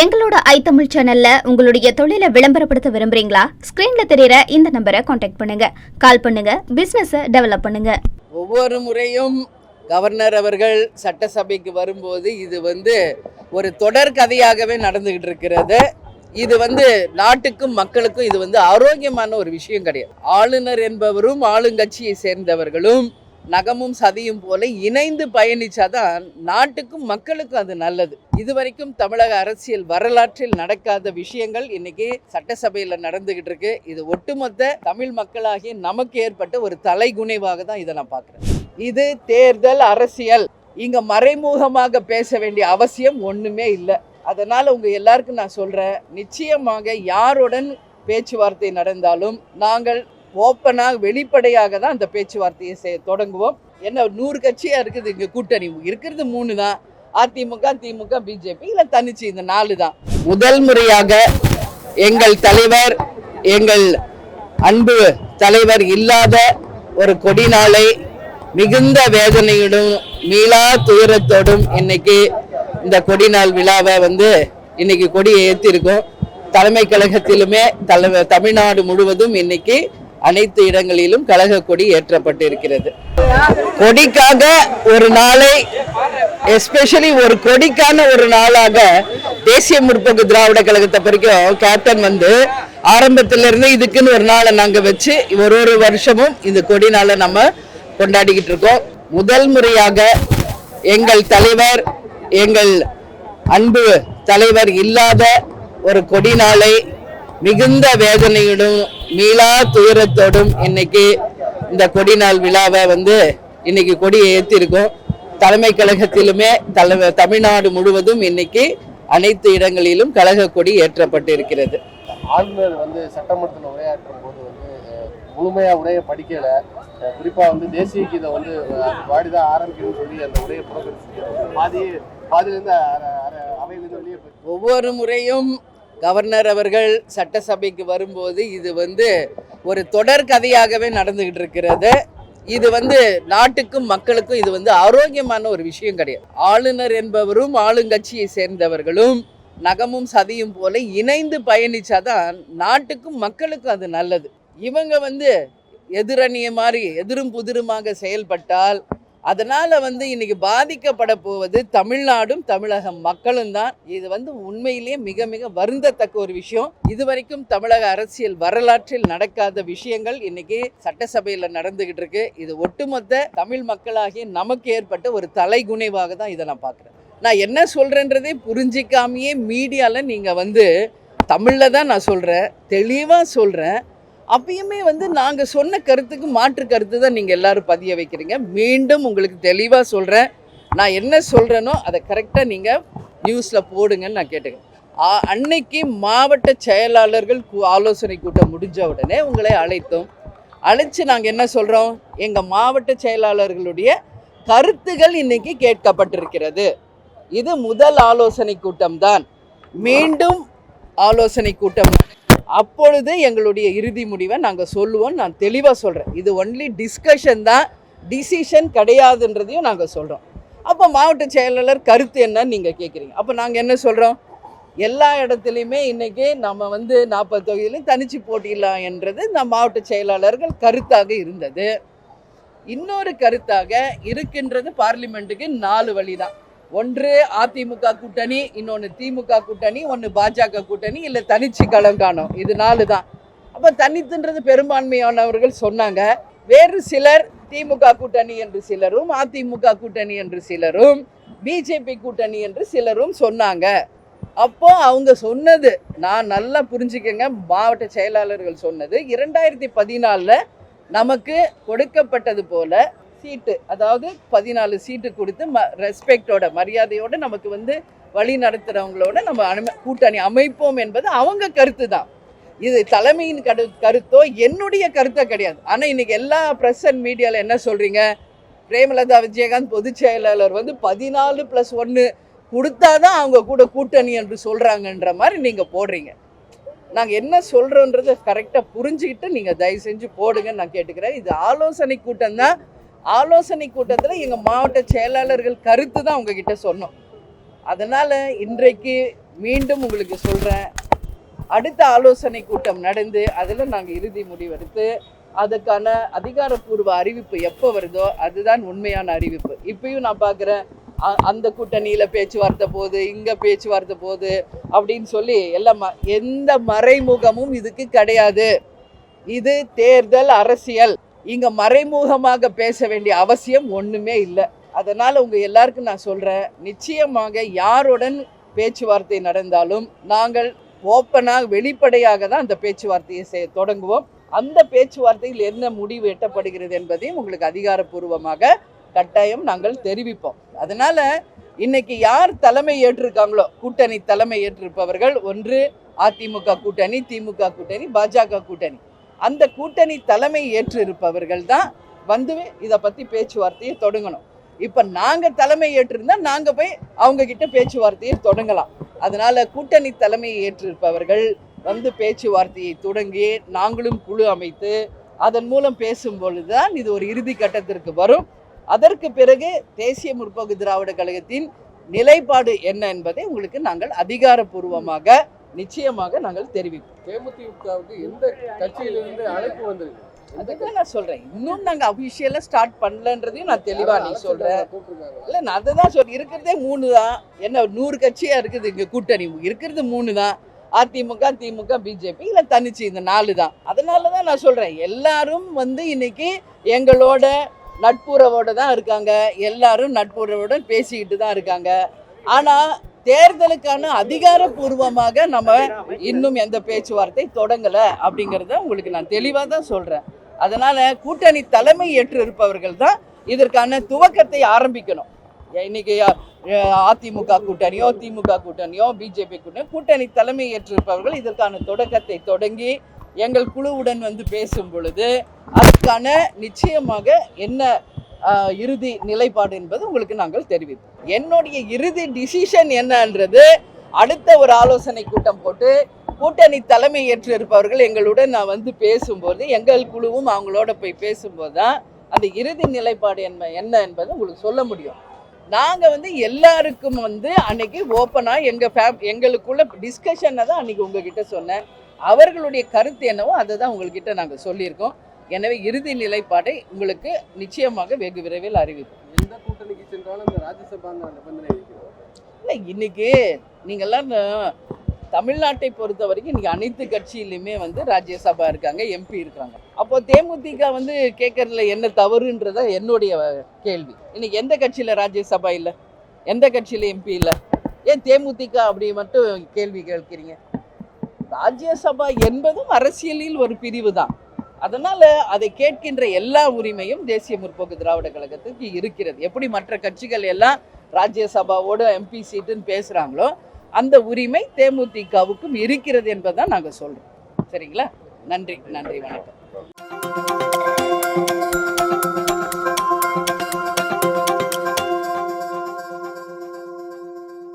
எங்களோட ஐ தமிழ் சேனல்ல உங்களுடைய தொழிலை விளம்பரப்படுத்த விரும்புறீங்களா? ஸ்கிரீன்ல தெரியற இந்த நம்பரை காண்டாக்ட் பண்ணுங்க. கால் பண்ணுங்க. பிசினஸ டெவலப் பண்ணுங்க. ஒவ்வொரு முறையும் கவர்னர் அவர்கள் சட்டசபைக்கு வரும்போது இது வந்து ஒரு தொடர் கதையாகவே நடந்துகிட்டு இருக்கிறது. இது வந்து நாட்டுக்கும் மக்களுக்கும் இது வந்து ஆரோக்கியமான ஒரு விஷயம் கிடையாது. ஆளுநர் என்பவரும் ஆளுங்கட்சியை சேர்ந்தவர்களும் நகமும் சதியும் போல இணைந்து பயணிச்சாதான் நாட்டுக்கும் மக்களுக்கும் அது நல்லது. இதுவரைக்கும் தமிழக அரசியல் வரலாற்றில் நடக்காத விஷயங்கள் இன்னைக்கு சட்டசபையில் நடந்துகிட்டு இருக்கு இது ஒட்டுமொத்த தமிழ் மக்களாகிய நமக்கு ஏற்பட்ட ஒரு தலைகுனைவாக தான் இதை நான் பார்க்குறேன். இது தேர்தல் அரசியல். இங்க மறைமுகமாக பேச வேண்டிய அவசியம் ஒண்ணுமே இல்லை. அதனால உங்க எல்லாருக்கும் நான் சொல்றேன் நிச்சயமாக யாருடன் பேச்சுவார்த்தை நடந்தாலும் நாங்கள் ஓப்பனாக வெளிப்படையாக தான் அந்த பேச்சுவார்த்தையை செய் தொடங்குவோம். என்ன நூறு கட்சியாக இருக்குது இங்கே கூட்டணி. இருக்கிறது மூணு தான். அதிமுக திமுக பிஜேபி. இல்லை தனிச்சு இந்த நாலு தான். முதல் முறையாக எங்கள் தலைவர் எங்கள் அன்பு தலைவர் இல்லாத ஒரு கொடி நாளை மிகுந்த வேதனையுடன் மீளா துயரத்தோடும் இன்னைக்கு இந்த கொடி நாள் விழாவை வந்து இன்னைக்கு கொடியை ஏற்றிருக்கோம் தலைமை கழகத்திலுமே தலைமை தமிழ்நாடு முழுவதும் இன்னைக்கு அனைத்து இடங்களிலும் கழக கொடி ஏற்றப்பட்டு இருக்கிறது கொடிக்காக ஒரு நாளை எஸ்பெஷலி ஒரு கொடிக்கான ஒரு நாளாக தேசிய முற்போக்கு திராவிட கழகத்தை வரைக்கும் கேப்டன் வந்து ஆரம்பத்திலிருந்து இதுக்குன்னு ஒரு நாளை நாங்கள் வச்சு ஒரு ஒரு வருஷமும் இந்த கொடி நாளை நம்ம கொண்டாடிக்கிட்டு இருக்கோம். முதல் முறையாக எங்கள் தலைவர் எங்கள் அன்பு தலைவர் இல்லாத ஒரு கொடி நாளை மிகுந்த வேதனையுடன் மீளா துயரத்தோடும் இன்னைக்கு இந்த கொடி நாள் விழாவை வந்து இன்னைக்கு கொடியை ஏற்றிருக்கோம் தலைமை கழகத்திலுமே தலை தமிழ்நாடு முழுவதும் இன்னைக்கு அனைத்து இடங்களிலும் கழக கொடி ஏற்றப்பட்டு இருக்கிறது ஆளுநர் வந்து சட்டமன்றத்தில் உரையாற்றும் போது வந்து அஹ், முழுமையா உரையை படிக்கல. அஹ், குறிப்பா வந்து தேசிய கீதம் வந்து பாடிதான் ஆரம்பிக்கணும்னு சொல்லி அந்த உரையை புறக்கணிச்சு பாதி பாதியிலேருந்து அவையிலேருந்து வெளியே ஒவ்வொரு முறையும் கவர்னர் அவர்கள் சட்டசபைக்கு வரும்போது இது வந்து ஒரு தொடர் கதையாகவே நடந்துகிட்டு இருக்கிறது. இது வந்து நாட்டுக்கும் மக்களுக்கும் இது வந்து ஆரோக்கியமான ஒரு விஷயம் கிடையாது. ஆளுநர் என்பவரும் ஆளுங்கட்சியை சேர்ந்தவர்களும் நகமும் சதியும் போல இணைந்து பயணிச்சாதான் நாட்டுக்கும் மக்களுக்கும் அது நல்லது. இவங்க வந்து எதிரணிய மாதிரி எதிரும் புதிருமாக செயல்பட்டால் அதனால் வந்து இன்றைக்கி பாதிக்கப்பட போவது தமிழ்நாடும் தமிழக மக்களும் தான். இது வந்து உண்மையிலேயே மிக மிக வருந்தத்தக்க ஒரு விஷயம். இதுவரைக்கும் தமிழக அரசியல் வரலாற்றில் நடக்காத விஷயங்கள் இன்னைக்கு சட்டசபையில் நடந்துகிட்டு இருக்கு இது ஒட்டுமொத்த தமிழ் மக்களாகிய நமக்கு ஏற்பட்ட ஒரு தலைகுனைவாக தான் இதை நான் பார்க்குறேன். நான் என்ன சொல்கிறேன்றதே புரிஞ்சிக்காமையே மீடியாவில் நீங்கள் வந்து தமிழில் தான் நான் சொல்கிறேன் தெளிவாக சொல்கிறேன் அப்பயுமே வந்து நாங்கள் சொன்ன கருத்துக்கு மாற்று கருத்து தான் நீங்கள் எல்லாரும் பதிய வைக்கிறீங்க. மீண்டும் உங்களுக்கு தெளிவாக சொல்கிறேன் நான் என்ன சொல்கிறேனோ அதை கரெக்டாக நீங்கள் நியூஸில் போடுங்கன்னு நான் கேட்டுக்கிறேன். அன்னைக்கு மாவட்ட செயலாளர்கள் கூ- ஆலோசனை கூட்டம் முடிஞ்ச உடனே உங்களை அழைத்தோம். அழைச்சி நாங்கள் என்ன சொல்கிறோம் எங்கள் மாவட்ட செயலாளர்களுடைய கருத்துகள் இன்னைக்கு கேட்கப்பட்டிருக்கிறது. இது முதல் ஆலோசனை கூட்டம் தான். மீண்டும் ஆலோசனை கூட்டம் அப்பொழுது எங்களுடைய இறுதி முடிவை நாங்கள் சொல்லுவோம் நான் தெளிவாக சொல்கிறேன் இது ஒன்லி டிஸ்கஷன் தான். டிசிஷன் கிடையாதுன்றதையும் நாங்கள் சொல்கிறோம் அப்போ மாவட்ட செயலாளர் கருத்து என்னன்னு நீங்கள் கேட்குறீங்க அப்போ நாங்கள் என்ன சொல்கிறோம் எல்லா இடத்துலையுமே இன்றைக்கி நம்ம வந்து நாற்பது தொகுதியிலையும் தனிச்சு போட்டிடலாம் என்றது இந்த மாவட்ட செயலாளர்கள் கருத்தாக இருந்தது. இன்னொரு கருத்தாக இருக்கின்றது பார்லிமெண்ட்டுக்கு நாலு வழி தான் ஒன்று அதிமுக கூட்டணி இன்னொன்று திமுக கூட்டணி ஒன்று பாஜக கூட்டணி இல்லை தனிச்சு களம் காணும். இது நாலு தான். அப்போ தனித்துன்றது பெரும்பான்மையானவர்கள் சொன்னாங்க. வேறு சிலர் திமுக கூட்டணி என்று சிலரும் அதிமுக கூட்டணி என்று சிலரும் பிஜேபி கூட்டணி என்று சிலரும் சொன்னாங்க. அப்போ அவங்க சொன்னது நான் நல்லா புரிஞ்சுக்கங்க மாவட்ட செயலாளர்கள் சொன்னது இரண்டாயிரத்தி பதினாலில் நமக்கு கொடுக்கப்பட்டது போல சீட்டு அதாவது பதினாலு சீட்டு கொடுத்து ம ரெஸ்பெக்டோட மரியாதையோட நமக்கு வந்து வழி நடத்துகிறவங்களோட நம்ம அனும கூட்டணி அமைப்போம் என்பது அவங்க கருத்து தான் இது தலைமையின் கரு கருத்தோ என்னுடைய கருத்தோ கிடையாது. ஆனால் இன்னைக்கு எல்லா ப்ரெஸ் அண்ட் மீடியாவில் என்ன சொல்கிறீங்க பிரேமலதா விஜயகாந்த் பொதுச் செயலாளர் வந்து பதினாலு ப்ளஸ் ஒன்று கொடுத்தாதான் அவங்க கூட கூட்டணி என்று சொல்கிறாங்கன்ற மாதிரி நீங்கள் போடுறீங்க. நாங்கள் என்ன சொல்கிறோன்றதை கரெக்டாக புரிஞ்சுக்கிட்டு நீங்கள் தயவு செஞ்சு போடுங்கன்னு நான் கேட்டுக்கிறேன். இது ஆலோசனை கூட்டம் தான் ஆலோசனை கூட்டத்தில் எங்கள் மாவட்ட செயலாளர்கள் கருத்து தான் உங்ககிட்ட சொன்னோம். அதனால் இன்றைக்கு மீண்டும் உங்களுக்கு சொல்கிறேன் அடுத்த ஆலோசனை கூட்டம் நடந்து அதில் நாங்கள் இறுதி முடிவெடுத்து அதுக்கான அதிகாரப்பூர்வ அறிவிப்பு எப்போ வருதோ அதுதான் உண்மையான அறிவிப்பு. இப்பயும் நான் பார்க்குறேன் அந்த கூட்டணியில் பேச்சுவார்த்தை போகுது இங்கே பேச்சுவார்த்தை போகுது அப்படின்னு சொல்லி எல்லாம் ம- எந்த மறைமுகமும் இதுக்கு கிடையாது. இது தேர்தல் அரசியல். இங்கே மறைமுகமாக பேச வேண்டிய அவசியம் ஒன்றுமே இல்லை. அதனால் உங்க எல்லாருக்கும் நான் சொல்கிறேன் நிச்சயமாக யாருடன் பேச்சுவார்த்தை நடந்தாலும் நாங்கள் ஓப்பனாக வெளிப்படையாக தான் அந்த பேச்சுவார்த்தையை செய்ய தொடங்குவோம். அந்த பேச்சுவார்த்தையில் என்ன முடிவு எட்டப்படுகிறது என்பதையும் உங்களுக்கு அதிகாரப்பூர்வமாக கட்டாயம் நாங்கள் தெரிவிப்போம். அதனால் இன்னைக்கு யார் தலைமை ஏற்றிருக்காங்களோ கூட்டணி தலைமை ஏற்றிருப்பவர்கள் ஒன்று அதிமுக கூட்டணி திமுக கூட்டணி பாஜக கூட்டணி. அந்த கூட்டணி தலைமை ஏற்று இருப்பவர்கள் தான் வந்து இதை பற்றி பேச்சுவார்த்தையை தொடங்கணும். இப்போ நாங்கள் தலைமை ஏற்றிருந்தா நாங்கள் போய் அவங்கக்கிட்ட பேச்சுவார்த்தையை தொடங்கலாம். அதனால் கூட்டணி தலைமையை ஏற்றிருப்பவர்கள் வந்து பேச்சுவார்த்தையை தொடங்கி நாங்களும் குழு அமைத்து அதன் மூலம் பேசும் பொழுதுதான் இது ஒரு இறுதி கட்டத்திற்கு வரும். அதற்கு பிறகு தேசிய முற்போக்கு திராவிட கழகத்தின் நிலைப்பாடு என்ன என்பதை உங்களுக்கு நாங்கள் அதிகாரப்பூர்வமாக நிச்சயமாக நாங்கள் தெரிவிப்போம். தேமுதிகவுக்கு எந்த கட்சியிலிருந்து அழைப்பு வந்திருக்கு அதுதான் நான் சொல்றேன். இன்னும் நாங்க அபிஷியலா ஸ்டார்ட் பண்ணலன்றதையும் நான் தெளிவா நீ சொல்றேன் இல்ல நான் அதை தான் சொல்றேன் இருக்கிறதே மூணு தான். என்ன நூறு கட்சியா இருக்குது இங்க கூட்டணி? இருக்கிறது மூணு தான். அதிமுக திமுக பிஜேபி இல்ல தனிச்சு இந்த நாலு தான். அதனால தான் நான் சொல்றேன். எல்லாரும் வந்து இன்னைக்கு எங்களோட நட்புறவோட தான் இருக்காங்க. எல்லாரும் நட்புறவோட பேசிக்கிட்டு தான் இருக்காங்க. ஆனா தேர்தலுக்கான அதிகாரப்பூர்வமாக நம்ம இன்னும் எந்த பேச்சுவார்த்தை தொடங்கலை அப்படிங்கிறத உங்களுக்கு நான் தெளிவாக தான் சொல்கிறேன் அதனால் கூட்டணி தலைமை ஏற்று இருப்பவர்கள் தான் இதற்கான துவக்கத்தை ஆரம்பிக்கணும். இன்னைக்கு அதிமுக கூட்டணியோ திமுக கூட்டணியோ பிஜேபி கூட்டணியோ கூட்டணி தலைமை ஏற்றிருப்பவர்கள் இதற்கான தொடக்கத்தை தொடங்கி எங்கள் குழுவுடன் வந்து பேசும் பொழுது அதுக்கான நிச்சயமாக என்ன இறுதி நிலைப்பாடு என்பது உங்களுக்கு நாங்கள் தெரிவிப்போம். என்னுடைய இறுதி டிசிஷன் என்னன்றது அடுத்த ஒரு ஆலோசனை கூட்டம் போட்டு கூட்டணி தலைமை ஏற்று இருப்பவர்கள் எங்களுடன் நான் வந்து பேசும்போது எங்கள் குழுவும் அவங்களோட போய் பேசும்போது தான் அந்த இறுதி நிலைப்பாடு என்ன என்ன என்பது உங்களுக்கு சொல்ல முடியும். நாங்கள் வந்து எல்லாருக்கும் வந்து அன்னைக்கு ஓப்பனாக எங்கள் ஃபேம் எங்களுக்குள்ள டிஸ்கஷனை தான் அன்னைக்கு உங்ககிட்ட சொன்னேன். அவர்களுடைய கருத்து என்னவோ அதை தான் உங்கள்கிட்ட நாங்கள் சொல்லியிருக்கோம். எனவே இறுதி நிலைப்பாடை உங்களுக்கு நிச்சயமாக வெகு விரைவில் அறிவிப்போம். எந்த கூட்டணிக்கு சென்றாலும் இந்த ராஜ்யசபா நிபந்தனை இல்லை இன்னைக்கு நீங்கள்லாம் தமிழ்நாட்டை பொறுத்த வரைக்கும் இன்னைக்கு அனைத்து கட்சியிலுமே வந்து ராஜ்யசபா இருக்காங்க எம்பி இருக்காங்க. அப்போ தேமுதிக வந்து கேட்கறதுல என்ன தவறுன்றத என்னுடைய கேள்வி. இன்னைக்கு எந்த கட்சியில ராஜ்யசபா இல்லை? எந்த கட்சியில எம்பி இல்லை? ஏன் தேமுதிக அப்படி மட்டும் கேள்வி கேட்கிறீங்க? ராஜ்யசபா என்பதும் அரசியலில் ஒரு பிரிவு தான் அதனால் அதை கேட்கின்ற எல்லா உரிமையும் தேசிய முற்போக்கு திராவிட கழகத்துக்கு இருக்கிறது. எப்படி மற்ற கட்சிகள் எல்லாம் ராஜ்யசபாவோட எம்பி சீட்டுன்னு பேசுகிறாங்களோ அந்த உரிமை தேமுதிகவுக்கும் இருக்கிறது என்பதை நாங்கள் சொல்கிறோம் சரிங்களா? நன்றி நன்றி வணக்கம்.